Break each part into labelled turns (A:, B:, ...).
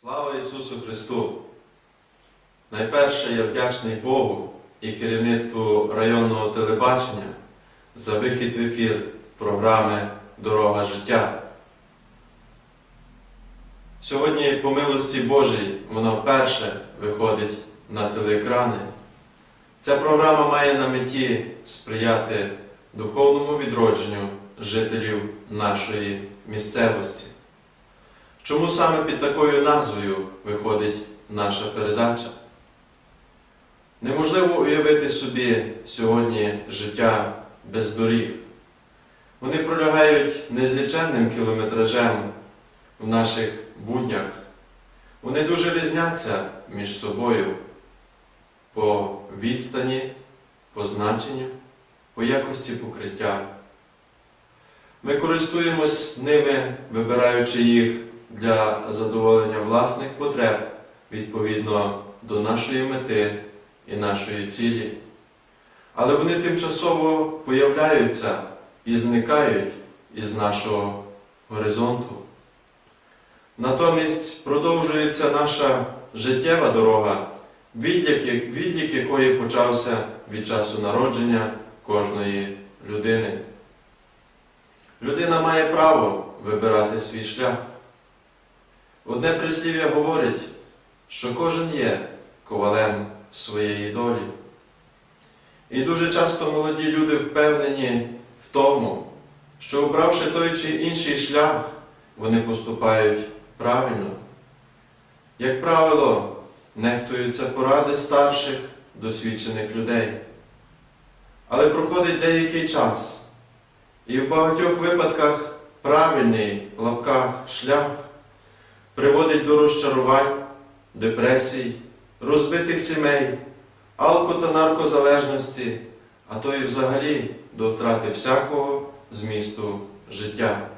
A: Слава Ісусу Христу! Найперше я вдячний Богу і керівництву районного телебачення за вихід в ефір програми Дорога життя. Сьогодні, по милості Божій, вона вперше виходить на телеекрани. Ця програма має на меті сприяти духовному відродженню жителів нашої місцевості. Чому саме під такою назвою виходить наша передача? Неможливо уявити собі сьогодні життя без доріг. Вони пролягають незліченним кілометражем в наших буднях. Вони дуже різняться між собою по відстані, по значенню, по якості покриття. Ми користуємось ними, вибираючи їх для задоволення власних потреб відповідно до нашої мети і нашої цілі. Але вони тимчасово появляються і зникають із нашого горизонту. Натомість продовжується наша життєва дорога, відлік якої почався від часу народження кожної людини. Людина має право вибирати свій шлях. Одне прислів'я говорить, що кожен є ковалем своєї долі. І дуже часто молоді люди впевнені в тому, що обравши той чи інший шлях, вони поступають правильно. Як правило, нехтуються поради старших, досвідчених людей. Але проходить деякий час, і в багатьох випадках правильний в лапках шлях приводить до розчарувань, депресій, розбитих сімей, алко та наркозалежності, а то і взагалі до втрати всякого змісту життя.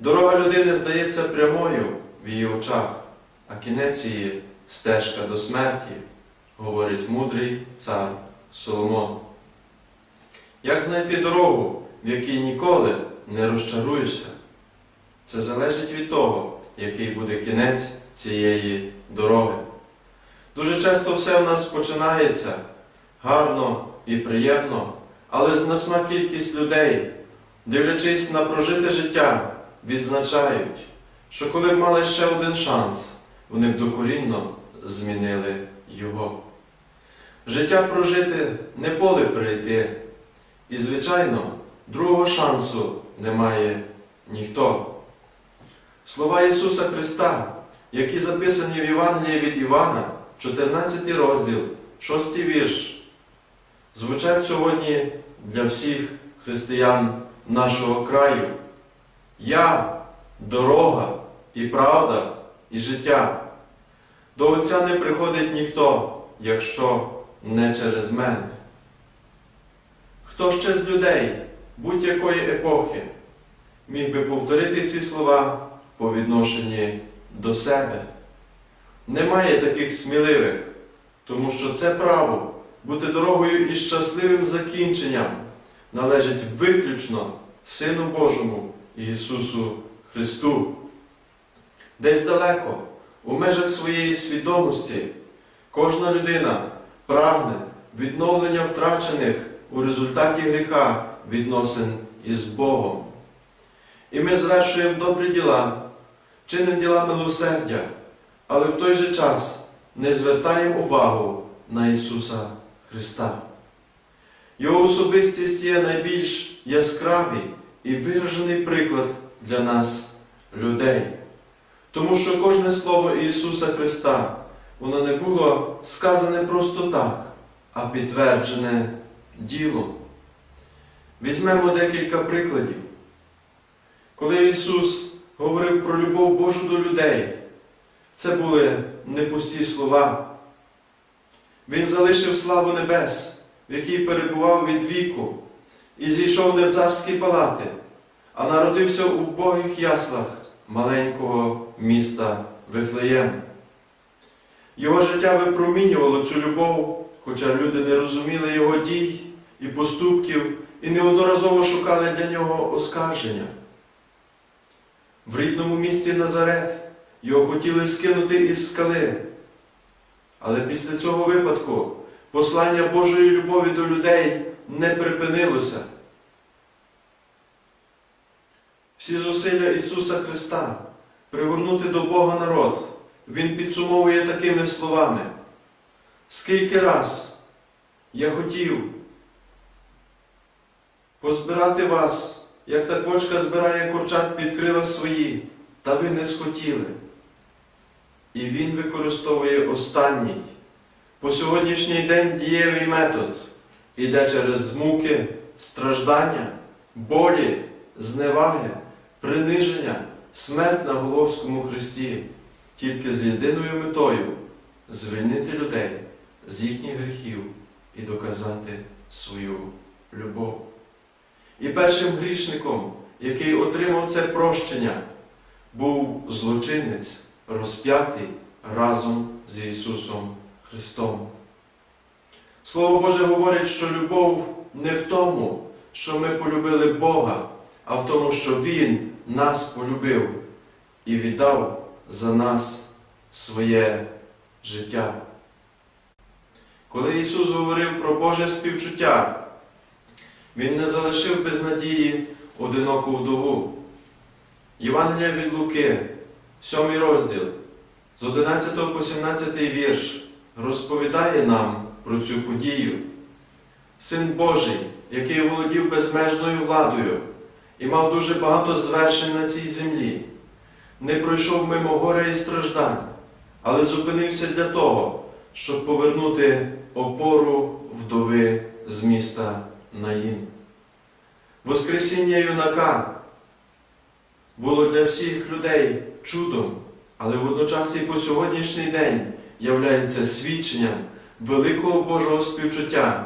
A: Дорога людини здається прямою в її очах, а кінець її стежка до смерті, говорить мудрий цар Соломон. Як знайти дорогу, в якій ніколи не розчаруєшся? Це залежить від того, який буде кінець цієї дороги. Дуже часто все в нас починається гарно і приємно, але значна кількість людей, дивлячись на прожите життя, відзначають, що коли б мали ще один шанс, вони б докорінно змінили його. Життя прожити не поле прийти, і, звичайно, другого шансу немає ніхто. Слова Ісуса Христа, які записані в Євангелії від Івана, 14 розділ, 6 вірш, звучать сьогодні для всіх християн нашого краю. Я дорога і правда, і життя. До Отця не приходить ніхто, якщо не через мене. Хто ще з людей будь-якої епохи міг би повторити ці слова по відношенні до себе? Немає таких сміливих, тому що це право бути дорогою із щасливим закінченням належить виключно Сину Божому Ісусу Христу. Десь далеко, у межах своєї свідомості, кожна людина прагне відновлення втрачених у результаті гріха відносин із Богом. І ми звершуємо добрі діла, чинимо діла милосердя, але в той же час не звертаємо увагу на Ісуса Христа. Його особистість є найбільш яскравий і виражений приклад для нас, людей. Тому що кожне слово Ісуса Христа, воно не було сказане просто так, а підтверджене ділом. Візьмемо декілька прикладів. Коли Ісус говорив про любов Божу до людей, це були не пусті слова. Він залишив славу небес, в якій перебував від віку, і зійшов не в царські палати, а народився у вбогих яслах маленького міста Вифлеєм. Його життя випромінювало цю любов, хоча люди не розуміли його дій і поступків і неодноразово шукали для нього оскарження. В рідному місті Назарет його хотіли скинути із скали. Але після цього випадку послання Божої любові до людей не припинилося. Всі зусилля Ісуса Христа привернути до Бога народ, Він підсумовує такими словами. Скільки раз я хотів позбирати вас, як та квочка збирає курчат під крила свої, та ви не схотіли. І він використовує останній, по сьогоднішній день дієвий метод, іде через муки, страждання, болі, зневаги, приниження, смерть на Головському Христі, тільки з єдиною метою звільнити людей з їхніх гріхів і доказати свою любов. І першим грішником, який отримав це прощення, був злочинець, розп'ятий разом з Ісусом Христом. Слово Боже говорить, що любов не в тому, що ми полюбили Бога, а в тому, що Він нас полюбив і віддав за нас своє життя. Коли Ісус говорив про Боже співчуття, Він не залишив без надії одиноку вдову. Євангелія від Луки, 7 розділ, з 11 по 17 вірш, розповідає нам про цю подію. Син Божий, який володів безмежною владою і мав дуже багато звершень на цій землі, не пройшов мимо горя і страждань, але зупинився для того, щоб повернути опору вдови з міста Наїн. Воскресіння юнака було для всіх людей чудом, але водночас і по сьогоднішній день являється свідченням великого Божого співчуття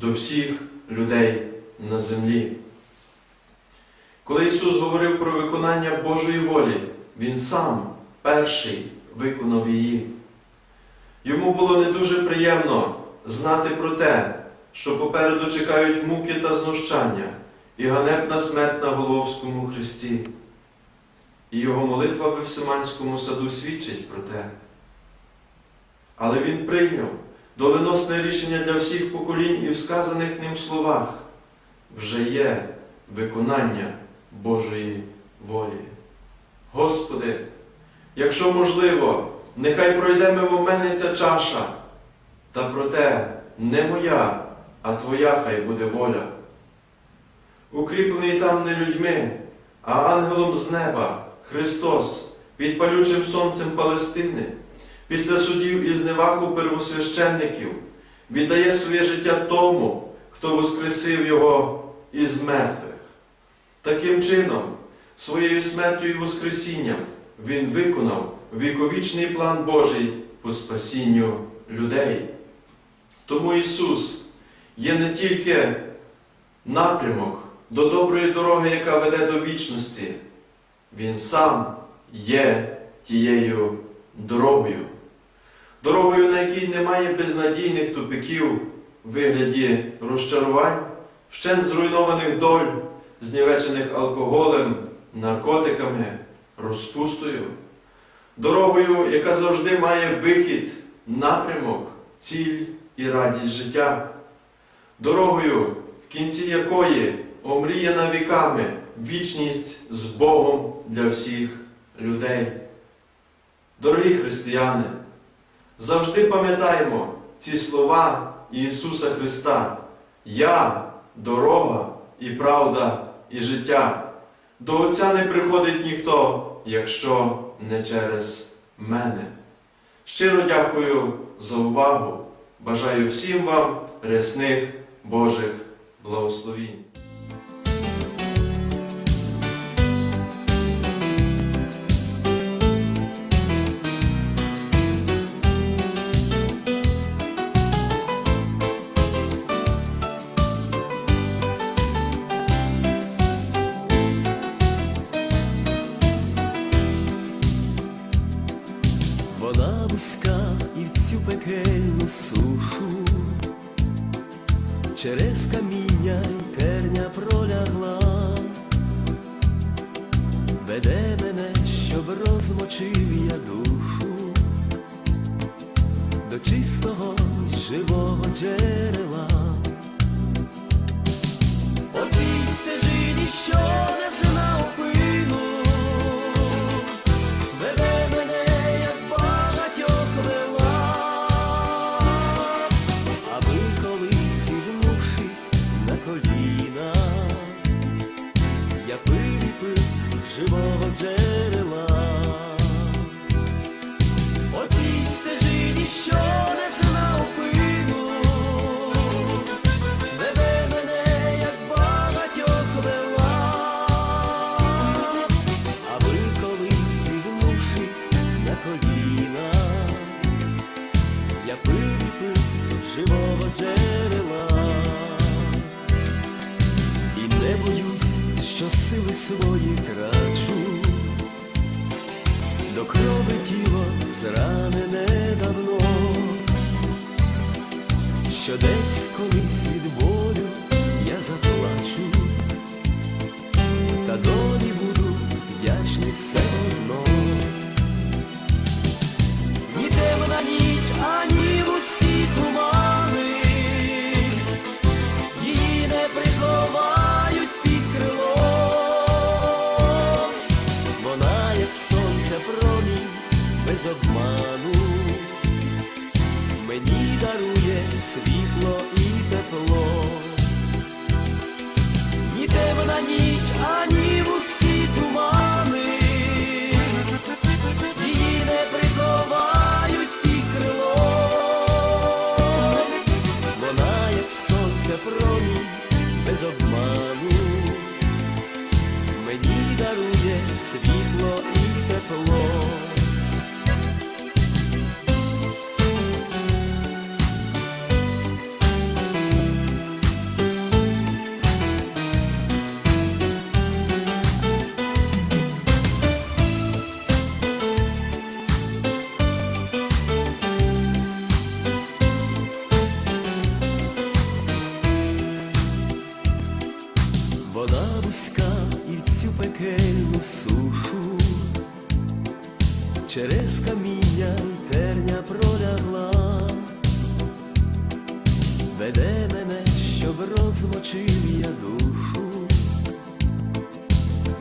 A: до всіх людей на землі. Коли Ісус говорив про виконання Божої волі, Він сам перший виконав її. Йому було не дуже приємно знати про те, що попереду чекають муки та знущання і ганебна смерть на Головському Христі. І його молитва в Евсиманському саду свідчить про те. Але він прийняв доленосне рішення для всіх поколінь і в сказаних ним словах вже є виконання Божої волі. Господи, якщо можливо, нехай пройде мимо мене ця чаша, та проте не моя, а Твоя хай буде воля. Укріплений там не людьми, а ангелом з неба, Христос, під палючим сонцем Палестини, після судів і зневаг у первосвященників, віддає своє життя тому, хто воскресив Його із мертвих. Таким чином, своєю смертю і Воскресінням Він виконав віковічний план Божий по спасінню людей. Тому Ісус є не тільки напрямок до доброї дороги, яка веде до вічності, Він сам є тією дорогою. Дорогою, на якій немає безнадійних тупиків в вигляді розчарувань, вщент зруйнованих доль, знівечених алкоголем, наркотиками, розпустою, дорогою, яка завжди має вихід, напрямок, ціль і радість життя, дорогою, в кінці якої омріяна віками вічність з Богом для всіх людей. Дорогі християни, завжди пам'ятаємо ці слова Ісуса Христа. Я дорога і правда, і життя. До Отця не приходить ніхто, якщо не через мене. Щиро дякую за увагу. Бажаю всім вам рясних Божих благословінь.
B: Спорядив я душу до чистого живого джерела, О цій стежині що не すごいか злочин'я душу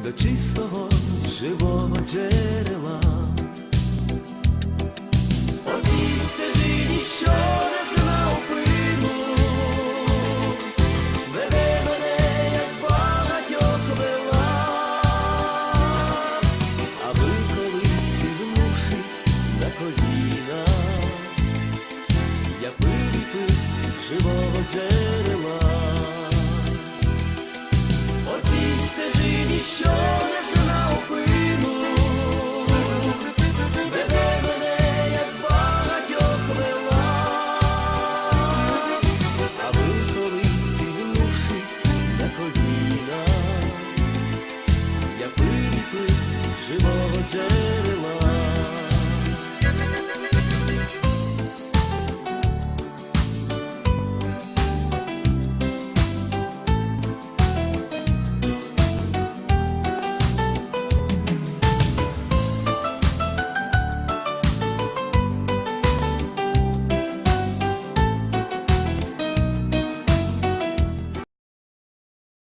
B: до чистого живого джерела. О цій стежині що